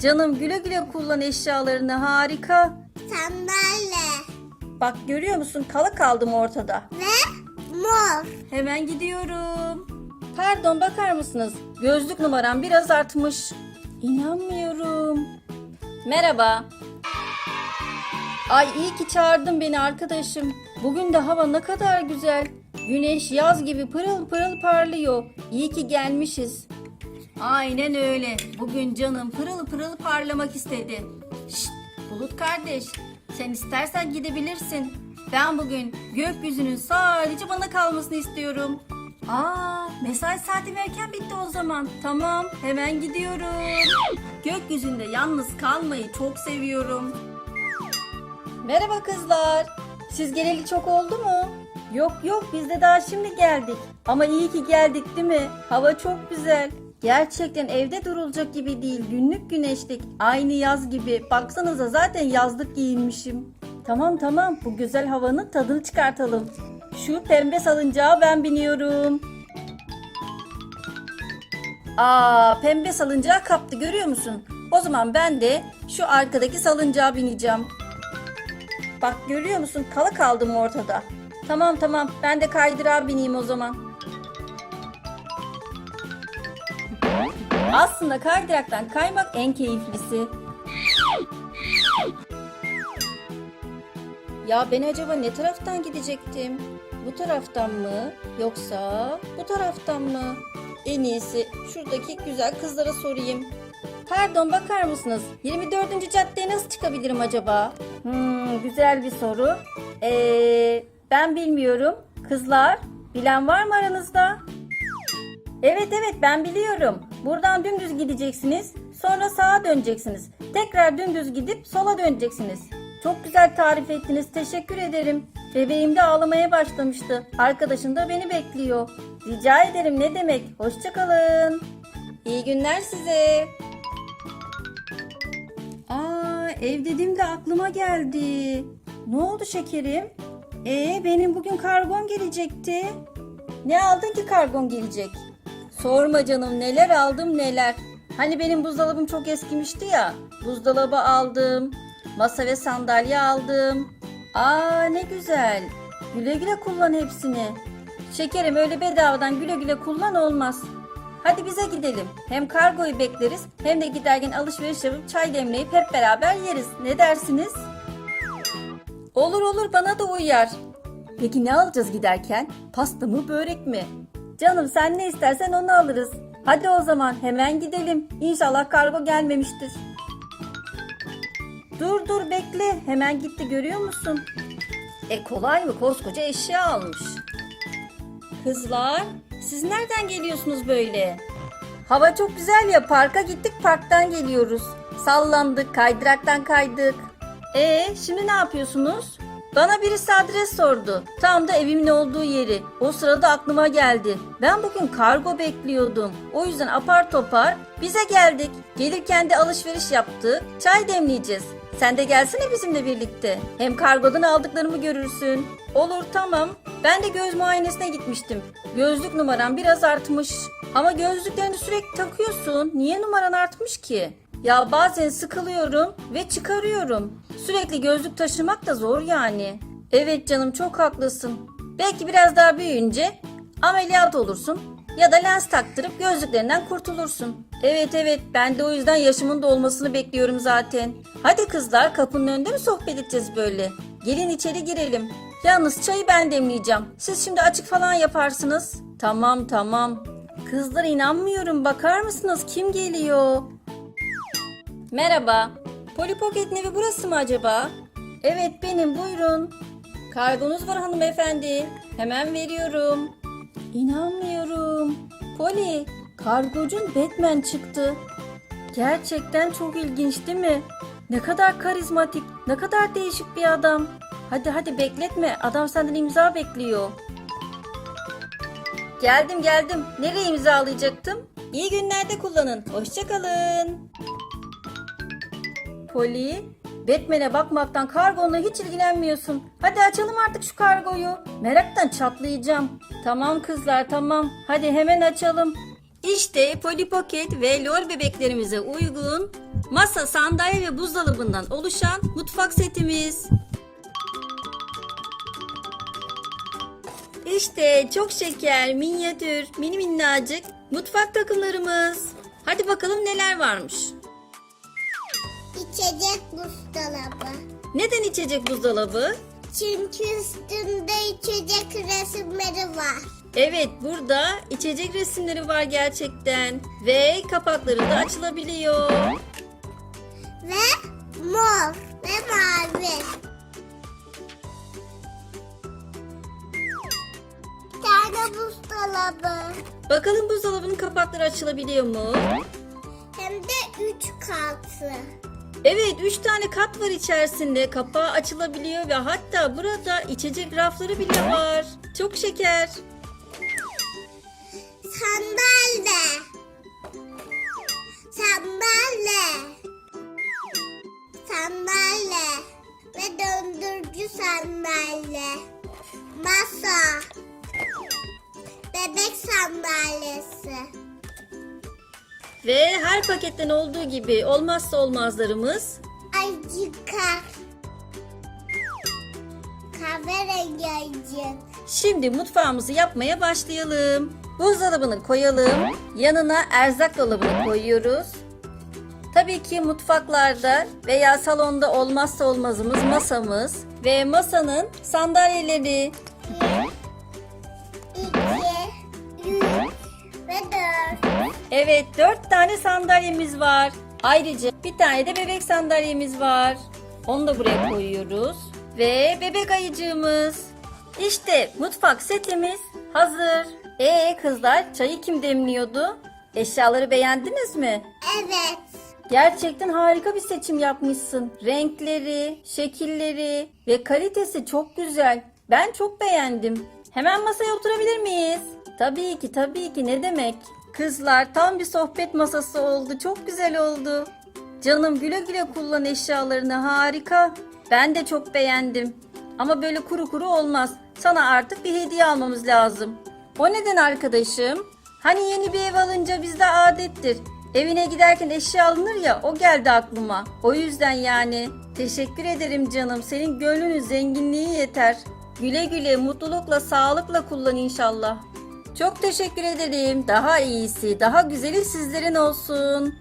Canım güle güle kullan eşyalarını harika. Sandalye. Bak görüyor musun kala kaldım ortada. Ve mor. Hemen gidiyorum. Pardon bakar mısınız? Gözlük numaram biraz artmış. İnanmıyorum. Merhaba. Ay iyi ki çağırdın beni arkadaşım. Bugün de hava ne kadar güzel. Güneş yaz gibi pırıl pırıl parlıyor. İyi ki gelmişiz. Aynen öyle. Bugün canım pırıl pırıl parlamak istedi. Şşt, Bulut kardeş. Sen istersen gidebilirsin. Ben bugün gökyüzünün sadece bana kalmasını istiyorum. Aa, mesai saatim erken bitti o zaman. Tamam, hemen gidiyorum. Gökyüzünde yalnız kalmayı çok seviyorum. Merhaba kızlar. Siz geleli çok oldu mu? Yok yok biz de daha şimdi geldik. Ama iyi ki geldik değil mi? Hava çok güzel. Gerçekten evde durulacak gibi değil. Günlük güneşlik. Aynı yaz gibi. Baksanıza zaten yazlık giyinmişim. Tamam tamam bu güzel havanın tadını çıkartalım. Şu pembe salıncağa ben biniyorum. Aa pembe salıncağı kaptı görüyor musun? O zaman ben de şu arkadaki salıncağa bineceğim. Bak görüyor musun? Kala kaldım ortada. Tamam tamam ben de kaydırağa bineyim o zaman. Aslında kaydıraktan kaymak en keyiflisi. Ya ben acaba ne taraftan gidecektim? Bu taraftan mı? Yoksa bu taraftan mı? En iyisi şuradaki güzel kızlara sorayım. Pardon bakar mısınız? 24. caddeye nasıl çıkabilirim acaba? Hmm, güzel bir soru. Ee, ben bilmiyorum. Kızlar, bilen var mı aranızda? Evet evet ben biliyorum. Buradan dümdüz gideceksiniz. Sonra sağa döneceksiniz. Tekrar dümdüz gidip sola döneceksiniz. Çok güzel tarif ettiniz. Teşekkür ederim. Bebeğim de ağlamaya başlamıştı. Arkadaşım da beni bekliyor. Rica ederim ne demek. Hoşçakalın. İyi günler size. Aa, ev dediğimde aklıma geldi. Ne oldu şekerim? Ee, benim bugün kargon gelecekti. Ne aldın ki kargon gelecek? Sorma canım neler aldım neler. Hani benim buzdolabım çok eskimişti ya. Buzdolabı aldım. Masa ve sandalye aldım. Aa ne güzel. Güle güle kullan hepsini. Şekerim öyle bedavadan güle güle kullan olmaz. Hadi bize gidelim. Hem kargoyu bekleriz hem de giderken alışveriş yapıp çay demleyip hep beraber yeriz. Ne dersiniz? Olur olur bana da uyar. Peki ne alacağız giderken? Pasta mı börek mi? Canım sen ne istersen onu alırız. Hadi o zaman hemen gidelim. İnşallah kargo gelmemiştir. Dur dur bekle. Hemen gitti görüyor musun? E kolay mı? Koskoca eşya almış. Kızlar, siz nereden geliyorsunuz böyle? Hava çok güzel ya parka gittik parktan geliyoruz. Sallandık, kaydıraktan kaydık. E şimdi ne yapıyorsunuz? Bana birisi adres sordu. Tam da evimin olduğu yeri. O sırada aklıma geldi. Ben bugün kargo bekliyordum. O yüzden apar topar bize geldik. Gelirken de alışveriş yaptık. Çay demleyeceğiz. Sen de gelsene bizimle birlikte. Hem kargodan aldıklarımı görürsün. Olur tamam. Ben de göz muayenesine gitmiştim. Gözlük numaram biraz artmış. Ama gözlüklerini sürekli takıyorsun. Niye numaran artmış ki? Ya bazen sıkılıyorum ve çıkarıyorum. Sürekli gözlük taşımak da zor yani. Evet canım çok haklısın. Belki biraz daha büyüyünce ameliyat olursun ya da lens taktırıp gözlüklerinden kurtulursun. Evet evet ben de o yüzden yaşımın dolmasını bekliyorum zaten. Hadi kızlar kapının önünde mi sohbet edeceğiz böyle? Gelin içeri girelim. Yalnız çayı ben demleyeceğim. Siz şimdi açık falan yaparsınız. Tamam tamam. Kızlar inanmıyorum bakar mısınız kim geliyor? Merhaba. Polly Pocket'in evi burası mı acaba? Evet benim buyurun. Kargonuz var hanımefendi. Hemen veriyorum. İnanmıyorum. Polly, kargocun Batman çıktı. Gerçekten çok ilginç değil mi? Ne kadar karizmatik, ne kadar değişik bir adam. Hadi hadi bekletme, adam senden imza bekliyor. Geldim geldim. Nereye imzalayacaktım? İyi günlerde kullanın. Hoşçakalın. Polly, Batman'e bakmaktan kargonla hiç ilgilenmiyorsun. Hadi açalım artık şu kargoyu. Meraktan çatlayacağım. Tamam kızlar tamam. Hadi hemen açalım. İşte Polly Pocket ve LOL bebeklerimize uygun Masa, sandalye ve buzdolabından oluşan mutfak setimiz. İşte çok şeker, minyatür, mini minnacık mutfak takımlarımız. Hadi bakalım neler varmış. İçecek buzdolabı. Neden içecek buzdolabı? Çünkü üstünde içecek resimleri var. Evet burada içecek resimleri var gerçekten. Ve kapakları da açılabiliyor. Ve mor ve mavi. Bir tane buzdolabı. Bakalım buzdolabının kapakları açılabiliyor mu? Hem de üç katlı. Evet 3 tane kat var içerisinde. Kapağı açılabiliyor ve hatta burada içecek rafları bile var. Çok şeker. Ve her paketten olduğu gibi olmazsa olmazlarımız Ayıcıkar. Kahverengi ayıcık. Şimdi mutfağımızı yapmaya başlayalım. Buzdolabını koyalım. Yanına erzak dolabını koyuyoruz. Tabii ki mutfaklarda veya salonda olmazsa olmazımız masamız ve masanın sandalyeleri. Evet dört tane sandalyemiz var. Ayrıca bir tane de bebek sandalyemiz var. Onu da buraya koyuyoruz. Ve bebek ayıcığımız. İşte mutfak setimiz hazır. Ee kızlar çayı kim demliyordu? Eşyaları beğendiniz mi? Evet. Gerçekten harika bir seçim yapmışsın. Renkleri, şekilleri ve kalitesi çok güzel. Ben çok beğendim. Hemen masaya oturabilir miyiz? Tabii ki, tabii ki. Ne demek? Kızlar tam bir sohbet masası oldu. Çok güzel oldu. Canım güle güle kullan eşyalarını. Harika. Ben de çok beğendim. Ama böyle kuru kuru olmaz. Sana artık bir hediye almamız lazım. O neden arkadaşım? Hani yeni bir ev alınca bizde adettir. Evine giderken eşya alınır ya o geldi aklıma. O yüzden yani. Teşekkür ederim canım. Senin gönlünün zenginliği yeter. Güle güle, mutlulukla, sağlıkla kullan inşallah. Çok teşekkür ederim. Daha iyisi, daha güzeli sizlerin olsun.